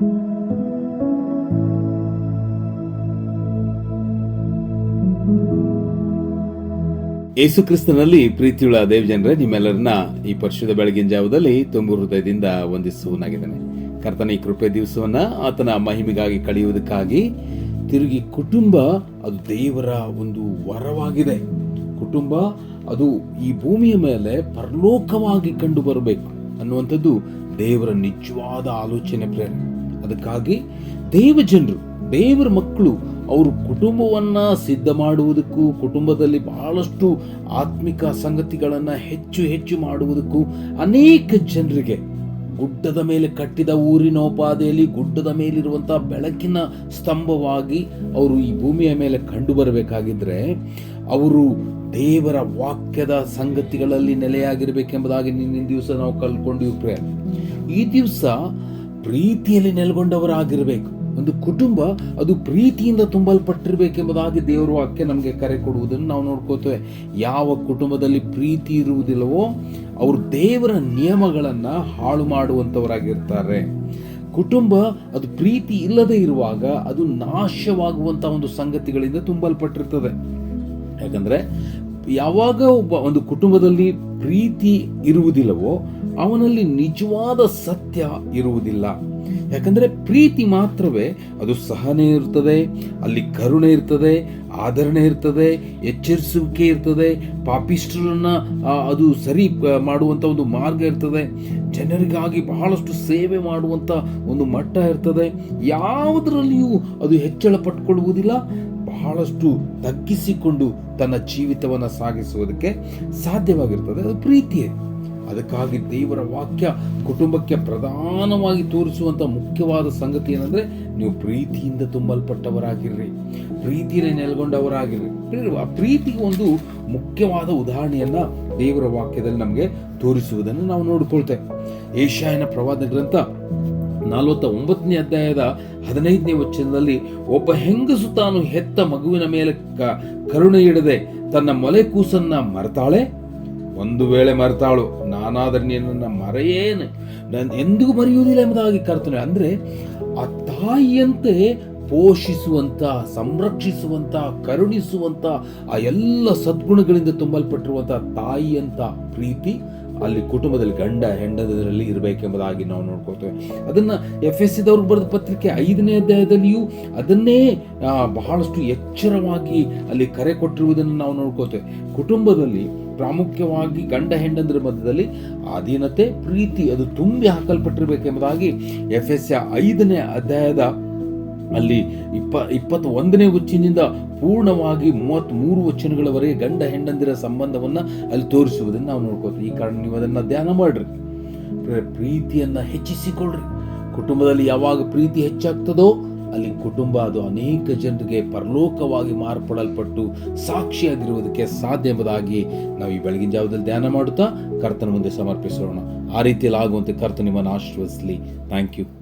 ಯೇಸು ಕ್ರಿಸ್ತನಲ್ಲಿ ಪ್ರೀತಿಯುಳ್ಳ ದೇವ್ ಜನರೇ ನಿಮ್ಮೆಲ್ಲರನ್ನ ಈ ಪರಿಶುದ್ಧ ಬೆಳಗಿನ ಜಾವದಲ್ಲಿ ತುಂಬು ಹೃದಯದಿಂದ ವಂದಿಸುವನಾಗಿದ್ದಾನೆ. ಕರ್ತನ ಈ ಕೃಪೆ ದಿವಸವನ್ನ ಆತನ ಮಹಿಮೆಗಾಗಿ ಕಳೆಯುವುದಕ್ಕಾಗಿ ತಿರುಗಿ ಕುಟುಂಬ ಅದು ದೇವರ ಒಂದು ವರವಾಗಿದೆ. ಕುಟುಂಬ ಅದು ಈ ಭೂಮಿಯ ಮೇಲೆ ಪರಲೋಕವಾಗಿ ಕಂಡು ಬರಬೇಕು ಅನ್ನುವಂಥದ್ದು ದೇವರ ನಿಜವಾದ ಆಲೋಚನೆ ಪ್ರೇರಣೆ. ಅದಕ್ಕಾಗಿ ದೇವ ಜನರು ದೇವರ ಮಕ್ಕಳು ಅವರು ಕುಟುಂಬವನ್ನ ಸಿದ್ಧ ಮಾಡುವುದಕ್ಕೂ, ಕುಟುಂಬದಲ್ಲಿ ಬಹಳಷ್ಟು ಆತ್ಮಿಕ ಸಂಗತಿಗಳನ್ನು ಹೆಚ್ಚು ಹೆಚ್ಚು ಮಾಡುವುದಕ್ಕೂ ಅನೇಕ ಜನರಿಗೆ ಗುಡ್ಡದ ಮೇಲೆ ಕಟ್ಟಿದ ಊರಿನೋಪಾದಿಯಲ್ಲಿ ಗುಡ್ಡದ ಮೇಲಿರುವಂತಹ ಬೆಳಕಿನ ಸ್ತಂಭವಾಗಿ ಅವರು ಈ ಭೂಮಿಯ ಮೇಲೆ ಕಂಡು ಬರಬೇಕಾಗಿದ್ರೆ ಅವರು ದೇವರ ವಾಕ್ಯದ ಸಂಗತಿಗಳಲ್ಲಿ ನೆಲೆಯಾಗಿರಬೇಕೆಂಬುದಾಗಿ ನಿನ್ನಿನ ದಿವಸ ನಾವು ಕಲ್ಕೊಂಡಿವಿ ಪ್ರೇ ಈ ದಿವಸ ಪ್ರೀತಿಯಲ್ಲಿ ನೆಲೆಗೊಂಡವರಾಗಿರಬೇಕು. ಒಂದು ಕುಟುಂಬ ಅದು ಪ್ರೀತಿಯಿಂದ ತುಂಬಲ್ಪಟ್ಟಿರಬೇಕೆಂಬುದಾಗಿ ದೇವರ ವಾಕ್ಯ ನಮಗೆ ಕರೆ ಕೊಡುವುದನ್ನು ನಾವು ನೋಡ್ಕೋತೇವೆ. ಯಾವ ಕುಟುಂಬದಲ್ಲಿ ಪ್ರೀತಿ ಇರುವುದಿಲ್ಲವೋ ಅವರು ದೇವರ ನಿಯಮಗಳನ್ನು ಹಾಳು ಮಾಡುವಂಥವರಾಗಿರ್ತಾರೆ ಕುಟುಂಬ ಅದು ಪ್ರೀತಿ ಇಲ್ಲದೆ ಇರುವಾಗ ಅದು ನಾಶವಾಗುವಂಥ ಒಂದು ಸಂಗತಿಗಳಿಂದ ತುಂಬಲ್ಪಟ್ಟಿರ್ತದೆ. ಯಾಕಂದ್ರೆ ಯಾವಾಗ ಒಬ್ಬ ಒಂದು ಕುಟುಂಬದಲ್ಲಿ ಪ್ರೀತಿ ಇರುವುದಿಲ್ಲವೋ ಅವನಲ್ಲಿ ನಿಜವಾದ ಸತ್ಯ ಇರುವುದಿಲ್ಲ. ಯಾಕಂದ್ರೆ ಪ್ರೀತಿ ಮಾತ್ರವೇ, ಅದು ಸಹನೆ ಇರ್ತದೆ, ಅಲ್ಲಿ ಕರುಣೆ ಇರ್ತದೆ, ಆದರಣೆ ಇರ್ತದೆ, ಎಚ್ಚರಿಸುವಿಕೆ ಇರ್ತದೆ, ಪಾಪಿಷ್ಠರನ್ನ ಅದು ಸರಿ ಮಾಡುವಂಥ ಒಂದು ಮಾರ್ಗ ಇರ್ತದೆ, ಜನರಿಗಾಗಿ ಬಹಳಷ್ಟು ಸೇವೆ ಮಾಡುವಂತ ಒಂದು ಮಟ್ಟ ಇರ್ತದೆ, ಯಾವುದರಲ್ಲಿಯೂ ಅದು ಹೆಚ್ಚಳ ಪಟ್ಕೊಳ್ಳುವುದಿಲ್ಲ, ಬಹಳಷ್ಟು ತಗ್ಗಿಸಿಕೊಂಡು ತನ್ನ ಜೀವಿತವನ್ನು ಸಾಗಿಸುವುದಕ್ಕೆ ಸಾಧ್ಯವಾಗಿರ್ತದೆ, ಅದು ಪ್ರೀತಿಯೇ. ಅದಕ್ಕಾಗಿ ದೇವರ ವಾಕ್ಯ ಕುಟುಂಬಕ್ಕೆ ಪ್ರಧಾನವಾಗಿ ತೋರಿಸುವಂಥ ಮುಖ್ಯವಾದ ಸಂಗತಿ ಏನಂದ್ರೆ ನೀವು ಪ್ರೀತಿಯಿಂದ ತುಂಬಲ್ಪಟ್ಟವರಾಗಿರ್ರಿ. ಪ್ರೀತಿಯಲ್ಲಿ ನೆಲೆಗೊಂಡವರಾಗಿರ್ರಿ. ಆ ಪ್ರೀತಿಗೆ ಒಂದು ಮುಖ್ಯವಾದ ಉದಾಹರಣೆಯನ್ನ ದೇವರ ವಾಕ್ಯದಲ್ಲಿ ನಮಗೆ ತೋರಿಸುವುದನ್ನು ನಾವು ನೋಡಿಕೊಳ್ತೇವೆ. ಏಷಾಯನ ಪ್ರವಾದ ಗ್ರಂಥ ನಲವತ್ತ ಒಂಬತ್ತನೇ ಅಧ್ಯಾಯದ ಹದಿನೈದನೇ ವಚನದಲ್ಲಿ, ಒಬ್ಬ ಹೆಂಗಸು ತಾನು ಹೆತ್ತ ಮಗುವಿನ ಮೇಲೆ ಕರುಣೆ ಇಡದೆ ತನ್ನ ಮೊಲೆ ಕೂಸನ್ನ ಮರೆತಾಳೆ? ಒಂದು ವೇಳೆ ಮರೆತಾಳು, ನಾನಾದರೆ ನಿನ್ನನ್ನು ಮರೆಯೇನು. ನಾನು ಎಂದಿಗೂ ಮರೆಯುವುದಿಲ್ಲ ಎಂಬುದಾಗಿ ಕರ್ತನೆ ಅಂದ್ರೆ, ಆ ತಾಯಿಯಂತೆ ಪೋಷಿಸುವಂತ, ಸಂರಕ್ಷಿಸುವಂತ, ಕರುಣಿಸುವಂತ, ಆ ಎಲ್ಲ ಸದ್ಗುಣಗಳಿಂದ ತುಂಬಲ್ಪಟ್ಟಿರುವಂಥ ತಾಯಿಯಂಥ ಪ್ರೀತಿ ಅಲ್ಲಿ ಕುಟುಂಬದಲ್ಲಿ ಗಂಡ ಹೆಂಡದಲ್ಲಿ ಇರಬೇಕೆಂಬುದಾಗಿ ನಾವು ನೋಡ್ಕೊಳ್ತೇವೆ. ಅದನ್ನ ಎಫ್ ಎಸ್ ಸಿದವ್ರಿಗೆ ಬರೆದ ಪತ್ರಿಕೆ ಐದನೇ ಅಧ್ಯಾಯದಲ್ಲಿಯೂ ಅದನ್ನೇ ಬಹಳಷ್ಟು ಎಚ್ಚರವಾಗಿ ಅಲ್ಲಿ ಕರೆ ಕೊಟ್ಟಿರುವುದನ್ನು ನಾವು ನೋಡ್ಕೋತೇವೆ ಕುಟುಂಬದಲ್ಲಿ ಪ್ರಾಮುಖ್ಯವಾಗಿ ಗಂಡ ಹೆಂಡಂದ್ರ ಮಧ್ಯದಲ್ಲಿ ಅಧೀನತೆ ಪ್ರೀತಿ ಅದು ತುಂಬಿ ಹಾಕಲ್ಪಟ್ಟಿರಬೇಕೆಂಬುದಾಗಿ ಎಫ್ ಎಸ್ ಐದನೇ ಅಧ್ಯಾಯದ ಅಲ್ಲಿ ಇಪ್ಪ ಇಪ್ಪತ್ತ ಒಂದನೇ ವಚನದಿಂದ ಪೂರ್ಣವಾಗಿ ಮೂವತ್ತ್ ಮೂರು ವಚನಗಳವರೆಗೆ ಗಂಡ ಹೆಂಡಂದಿರ ಸಂಬಂಧವನ್ನು ಅಲ್ಲಿ ತೋರಿಸುವುದನ್ನು ನಾವು ನೋಡ್ಕೋತೀವಿ ಈ ಕಾರಣ ನೀವು ಅದನ್ನ ಧ್ಯಾನ ಮಾಡ್ರಿ. ಪ್ರೀತಿಯನ್ನ ಹೆಚ್ಚಿಸಿಕೊಳ್ಳ್ರಿ ಕುಟುಂಬದಲ್ಲಿ ಯಾವಾಗ ಪ್ರೀತಿ ಹೆಚ್ಚಾಗ್ತದೋ ಅಲ್ಲಿ ಕುಟುಂಬ ಅದು ಅನೇಕ ಜನರಿಗೆ ಪರಲೋಕವಾಗಿ ಮಾರ್ಪಡಲ್ಪಟ್ಟು ಸಾಕ್ಷಿಯಾಗಿರುವುದಕ್ಕೆ ಸಾಧ್ಯ ಎಂಬುದಾಗಿ ನಾವು ಈ ಬೆಳಗಿನ ಜಾವದಲ್ಲಿ ಧ್ಯಾನ ಮಾಡುತ್ತಾ ಕರ್ತನ ಮುಂದೆ ಸಮರ್ಪಿಸೋಣ. ಆ ರೀತಿಯಲ್ಲಿ ಆಗುವಂತೆ ಕರ್ತನ ನಿಮ್ಮನ್ನು ಆಶೀರ್ವದಿಸಲಿ. Thank you